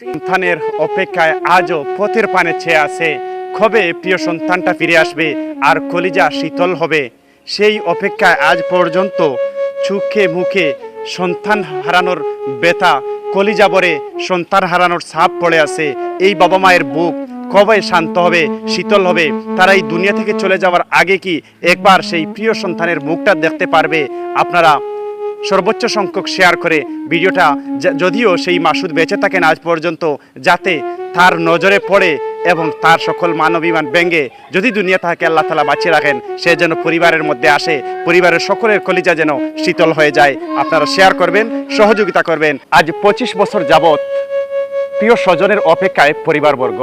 সন্তানের অপেক্ষায় আজও পথের পানে চেয়ে আছে। কবে প্রিয় সন্তানটা ফিরে আসবে? আর কলিজা শীতল হবে। সেই অপেক্ষায় আজ পর্যন্ত চোখে মুখে সন্তান হারানোর ব্যথা, কলিজা ভরে সন্তান হারানোর ছাপ পড়ে আছে। এই বাবা মায়ের বুক কবে শান্ত হবে, শীতল হবে? তারা এই দুনিয়া থেকে চলে যাওয়ার আগে কি একবার সেই প্রিয় সন্তানের মুখটা দেখতে পারবে? আপনারা সর্বোচ্চ সংখ্যক শেয়ার করে ভিডিওটা যদিও সেই মাসুদ বেঁচে থাকেন আজ পর্যন্ত, যাতে তার নজরে পড়ে এবং তার সকল মানবিমান ব্যঙ্গে যদি দুনিয়া তাহাকে আল্লাহ তালা বাঁচিয়ে রাখেন, সে যেন পরিবারের মধ্যে আসে, পরিবারের সকলের কলিজা যেন শীতল হয়ে যায়। আপনারা শেয়ার করবেন, সহযোগিতা করবেন। আজ পঁচিশ বছর যাবৎ প্রিয় স্বজনের অপেক্ষায় পরিবারবর্গ,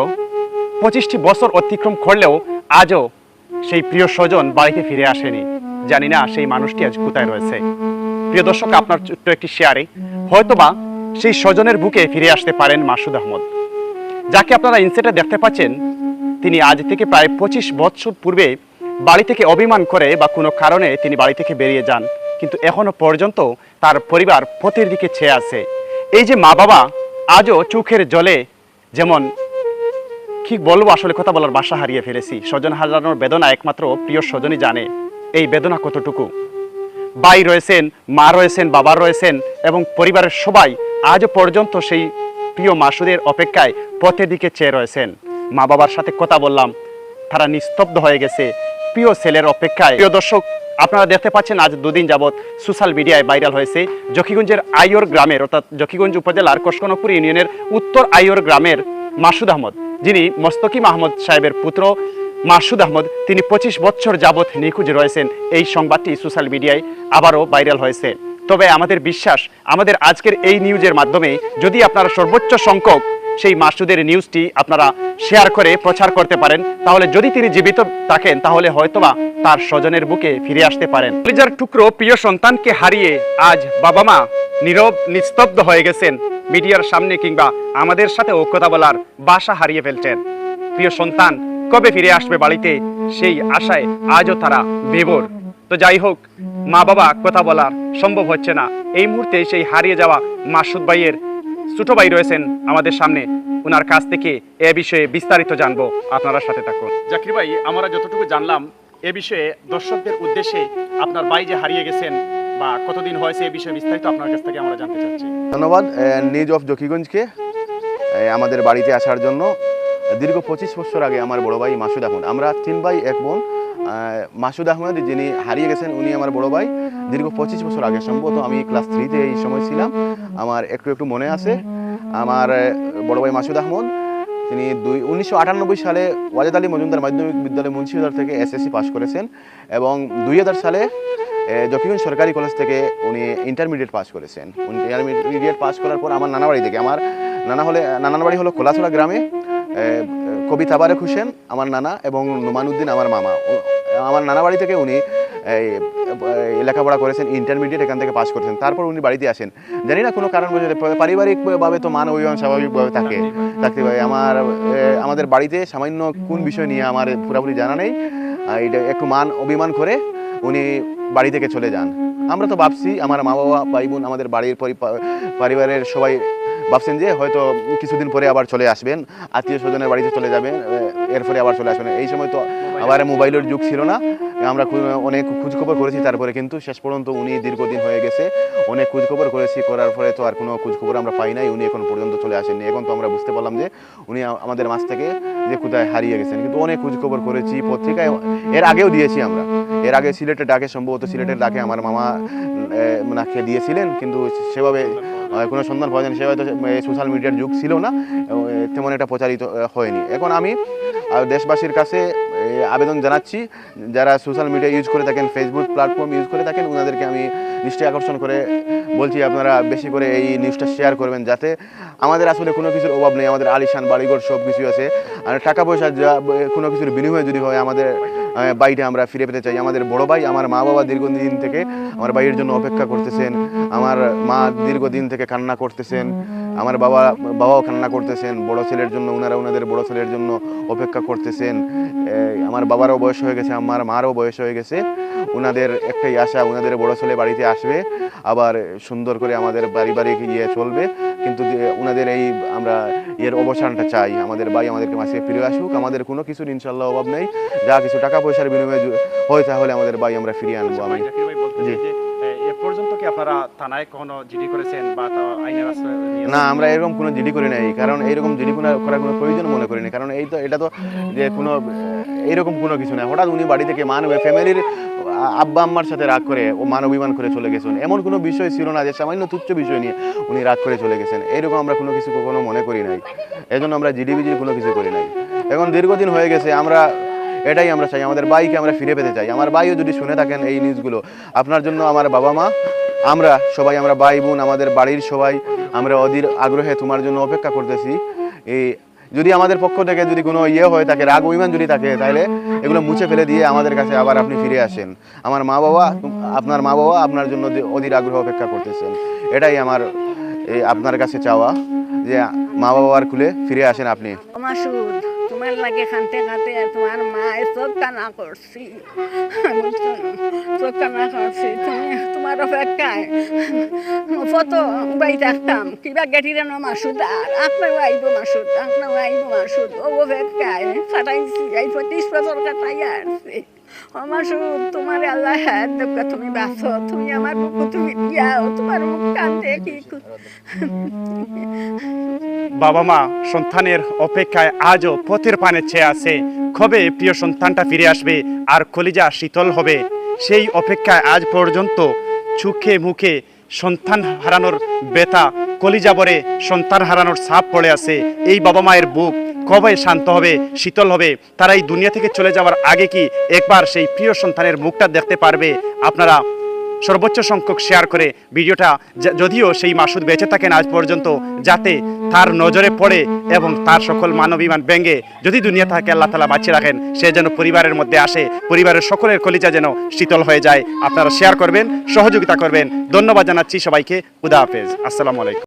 পঁচিশটি বছর অতিক্রম করলেও আজও সেই প্রিয় স্বজন বাড়িতে ফিরে আসেনি। জানি না সেই মানুষটি আজ কোথায় রয়েছে। প্রিয় দর্শক, আপনার ছোট্ট একটি শেয়ারে। হয়তোবা সেই স্বজনের বুকে ফিরে আসতে পারেন মাসুদ আহমদ। যাকে আপনারা ইনসেটে দেখতে পাচ্ছেন, তিনি আজ থেকে প্রায় পঁচিশ বছর পূর্বে বাড়ি থেকে অভিমান করে বা কোনো কারণে তিনি বাড়ি থেকে বেরিয়ে যান। কিন্তু এখনও পর্যন্ত তার পরিবার পথের দিকে ছেয়ে আছে। এই যে মা বাবা আজও চোখের জলে যেমন কি বলব আসলে কথা বলার বাসা হারিয়ে ফেলেছি। স্বজন হারানোর বেদনা একমাত্র প্রিয় স্বজনই জানে। এই বেদনা কতটুকু? ভাই রয়েছেন, মা রয়েছেন, বাবা রয়েছেন এবং পরিবারের সবাই আজও পর্যন্ত সেই প্রিয় মাসুদের অপেক্ষায় পথের দিকে চেয়ে রয়েছেন। মা বাবার সাথে কথা বললাম, তারা নিস্তব্ধ হয়ে গেছে। প্রিয় ছেলের অপেক্ষায়। প্রিয় দর্শক, আপনারা দেখতে পাচ্ছেন আজ দুদিন যাবৎ সোশ্যাল মিডিয়ায় ভাইরাল হয়েছে জকিগঞ্জের আইয়র গ্রামের, অর্থাৎ জকিগঞ্জ উপজেলার কসকনপুর ইউনিয়নের উত্তর আইয়র গ্রামের মাসুদ আহমদ, যিনি মস্তকিম আহমদ সাহেবের পুত্র। মাসুদ আহমদ, তিনি পঁচিশ বছর যাবৎ নিখোঁজ রয়েছেন। এই সংবাদটি সোশ্যাল মিডিয়ায় আবারও ভাইরাল হয়েছে। তবে আমাদের বিশ্বাস, আমাদের আজকের এই নিউজের মাধ্যমে যদি আপনারা সর্বোচ্চ সংখ্যক সেই মাসুদের নিউজটি আপনারা শেয়ার করে প্রচার করতে পারেন, তাহলে যদি তিনি জীবিত থাকেন, তাহলে হয়তোবা তার স্বজনের বুকে ফিরে আসতে পারেন। কলিজার টুকরো প্রিয় সন্তানকে হারিয়ে আজ বাবা মা নীরব, নিস্তব্ধ হয়ে গেছেন। মিডিয়ার সামনে কিংবা আমাদের সাথে কথা বলার বাসা হারিয়ে ফেলছেন। প্রিয় সন্তান কবে ফিরে আসবে বাড়িতে? সেই আশায় আজও তারা বেবর তো যাই হোক মা বাবা কথা বলার সম্ভব হচ্ছে না। এই মুহূর্তে সেই হারিয়ে যাওয়া মাসুদ ভাইয়ের ছোট ভাই রয়েছেন আমাদের সামনে। ওনার কাছ থেকে এ বিষয়ে বিস্তারিত জানব। আপনারা সাথে থাকুন। জাকির ভাই আমরা যতটুকু জানলাম এ বিষয়ে দর্শকদের উদ্দেশ্যে আপনার ভাই যে হারিয়ে গেছেন বা কতদিন হয়েছে এ বিষয়ে বিস্তারিত আপনার কাছ থেকে আমরা জানতে চাচ্ছি। ধন্যবাদ নিজ অফ জকিগঞ্জকে আমাদের বাড়িতে আসার জন্য। দীর্ঘ পঁচিশ বছর আগে আমার বড় ভাই মাসুদ আহমদ, আমরা তিন ভাই, এক বোন মাসুদ আহমদ যিনি হারিয়ে গেছেন, উনি আমার বড় ভাই। দীর্ঘ পঁচিশ বছর আগে সম্ভবত আমি ক্লাস থ্রিতে এই সময় ছিলাম। আমার একটু একটু মনে আছে। আমার বড় ভাই মাসুদ আহমদ, তিনি দুই, উনিশশো সালে ওয়াজেদ আলী মজুমদার মাধ্যমিক বিদ্যালয় মুন্সিবাজার থেকে এসএসসি পাশ করেছেন এবং দুই হাজার সালে জকিগঞ্জ সরকারি কলেজ থেকে উনি ইন্টারমিডিয়েট পাস করেছেন। ইন্টারমিডিয়েট পাস করার পর আমার নানা বাড়ি থেকে, আমার নানা হলে, নানার বাড়ি হলো কোলাছড়া গ্রামে। কবি তাবারেক হোসেন, আমার নানা, এবং নোমানুদ্দিন, আমার মামা। আমার নানা বাড়ি থেকে উনি লেখাপড়া করেছেন ইন্টারমিডিয়েট এখান থেকে পাস করেছেন। তারপর উনি বাড়িতে আসেন। জানি না কোনো কারণ বোঝাতে পারিবারিকভাবে তো মান অভিমান স্বাভাবিকভাবে থাকে। থাকতে পারে। আমার আমাদের বাড়িতে সামান্য কোন বিষয় নিয়ে আমার পুরোপুরি জানা নেই। এটা একটু মান অভিমান করে উনি বাড়ি থেকে চলে যান। আমরা তো ভাবছি, আমার মা বাবা ভাই বোন আমাদের বাড়ির পরি- পরিবারের সবাই ভাবছেন যে হয়তো কিছুদিন পরে আবার চলে আসবেন, আত্মীয় স্বজনের বাড়িতে চলে যাবেন এরপরে আবার চলে আসবেন। এই সময় তো আবার মোবাইলের যুগ ছিল না। আমরা অনেক খোঁজখবর করেছি তারপরে কিন্তু শেষ পর্যন্ত উনি দীর্ঘদিন হয়ে গেছে। অনেক খোঁজখবর করেছি, করার পরে তো আর কোনো খোঁজখবর আমরা পাই নাই। উনি এখন পর্যন্ত চলে আসেননি। এখন তো আমরা বুঝতে পারলাম যে উনি আমাদের মাছ থেকে যে কোথায় হারিয়ে গেছেন। কিন্তু অনেক খোঁজখবর করেছি, পত্রিকায় এর আগেও দিয়েছি আমরা। এর আগে সিলেটের ডাকে সম্ভবত সিলেটের ডাকে আমার মামা নাকে দিয়েছিলেন। কিন্তু সেভাবে কোনো সন্ধান পাওয়া যায়নি। সেভাবে তো সোশ্যাল মিডিয়ার যুগ ছিল না। তেমন একটা প্রচারিত হয়নি। এখন আমি দেশবাসীর কাছে আবেদন জানাচ্ছি। যারা সোশ্যাল মিডিয়া ইউজ করে থাকেন ফেসবুক প্ল্যাটফর্ম ইউজ করে থাকেন, ওনাদেরকে আমি নিশ্চয়ই আকর্ষণ করে বলছি, আপনারা বেশি করে এই নিউজটা শেয়ার করবেন যাতে আমাদের আসলে কোনো কিছুর অভাব নেই, আমাদের আলিশান, বাড়িঘর সব কিছু আছে। আর টাকা পয়সা যা, কোনো কিছুর বিনিময়ে যদি হয়, আমাদের বাড়িটা আমরা ফিরে পেতে চাই। আমাদের বড় ভাই, আমার মা বাবা দীর্ঘদিন থেকে আমার বাড়ির জন্য অপেক্ষা করতেছেন। আমার মা দীর্ঘদিন থেকে কান্না করতেছেন। আমার বাবা বাবাও কান্না করতেছেন বড় ছেলের জন্য ওনারা ওনাদের বড় ছেলের জন্য অপেক্ষা করতেছেন। আমার বাবারও বয়স হয়ে গেছে আমার মারও বয়স হয়ে গেছে। ওনাদের একটাই আশা ওনাদের বড় ছেলে বাড়িতে আসবে আবার সুন্দর করে আমাদের বাড়ি বাড়ি গিয়ে চলবে। কিন্তু ওনাদের এই আমরা এর অবসানটা চাই। আমাদের ভাই আমাদেরকে মাসে ফিরে আসুক আমাদের কোনো কিছু ইনশাল্লাহ অভাব নেই। যা কিছু টাকা পয়সার বিনিময়ে হয় তাহলে আমাদের ভাই আমরা ফিরিয়ে আনব আমি। জি। না আমরা এরকম কোনো জিডি করি নাই কারণ এইরকম জিডি করার কোনো প্রয়োজন মনে করি না কারণ এই তো এটা তো যে কোনো আহ, এইরকম কোনো কিছু না হঠাৎ উনি বাড়ি থেকে মানবে ফ্যামিলির আব্বা আম্মার সাথে রাগ করে ও মান অভিমান করে চলে গেছেন। এমন কোনো বিষয় ছিল না যে সামান্য তুচ্ছ বিষয় নিয়ে উনি রাগ করে চলে গেছেন। এইরকম আমরা কোনো কিছু কখনো মনে করি নাই। এই জন্য আমরা জিডি বিজির কোনো কিছু করি নাই। এখন দীর্ঘদিন হয়ে গেছে আমরা এটাই আমরা চাই আমাদের বাইকে আমরা ফিরে পেতে চাই। আমার ভাইও যদি শুনে থাকেন এই নিউজগুলো আপনার জন্য আমার বাবা মা আমরা সবাই, আমরা ভাই বোন, আমাদের বাড়ির সবাই, আমরা অধীর আগ্রহে তোমার জন্য অপেক্ষা করতেছি। এই, যদি আমাদের পক্ষ থেকে যদি কোনো ইয়ে হয়, তাকে রাগ অভিমান যদি থাকে তাহলে এগুলো মুছে ফেলে দিয়ে আমাদের কাছে আবার আপনি ফিরে আসেন। আমার মা বাবা, আপনার মা বাবা আপনার জন্য অধীর আগ্রহ অপেক্ষা করতেছেন। এটাই আমার আপনার কাছে চাওয়া, যে মা বাবার খুলে ফিরে আসেন আপনি। তোমার লাগে খানতে খাতে তোমার মা সব কানা করছি। সব কানা করছি। তুমি তোমার অপেক্ষায় কত বাই থাকতাম। কিবা গেটিরে ন মাসুদ আর আপনার আইব মাসুদ আপনার আইব মাসুদ। ও অপেক্ষায় কাটাইছি এই পঁচিশ বছর কাটাই আসছি। বাবা মা, সন্তানের অপেক্ষায় আজও পথের পানে চেয়ে আছে। কবে প্রিয় সন্তানটা ফিরে আসবে আর কলিজা শীতল হবে? সেই অপেক্ষায় আজ পর্যন্ত চোখে মুখে সন্তান হারানোর বেতা কলিজা বরে সন্তান হারানোর ছাপ পড়ে আছে। এই বাবা মায়ের বুক কবে শান্ত হবে, শীতল হবে? তারা এই দুনিয়া থেকে চলে যাওয়ার আগে কি একবার সেই প্রিয় সন্তানের মুখটা দেখতে পারবে? আপনারা সর্বোচ্চ সংখ্যক শেয়ার করে ভিডিওটা যদিও সেই মাসুদ বেঁচে থাকেন আজ পর্যন্ত, যাতে তার নজরে পড়ে এবং তার সকল মানবিমান ব্যঙ্গে যদি দুনিয়া থাকে আল্লাহ তালা বাঁচিয়ে রাখেন, সে যেন পরিবারের মধ্যে আসে, পরিবারের সকলের কলিজা যেন শীতল হয়ে যায়। আপনারা শেয়ার করবেন, সহযোগিতা করবেন। ধন্যবাদ জানাচ্ছি সবাইকে। খুদা হাফেজ। আসসালামু আলাইকুম।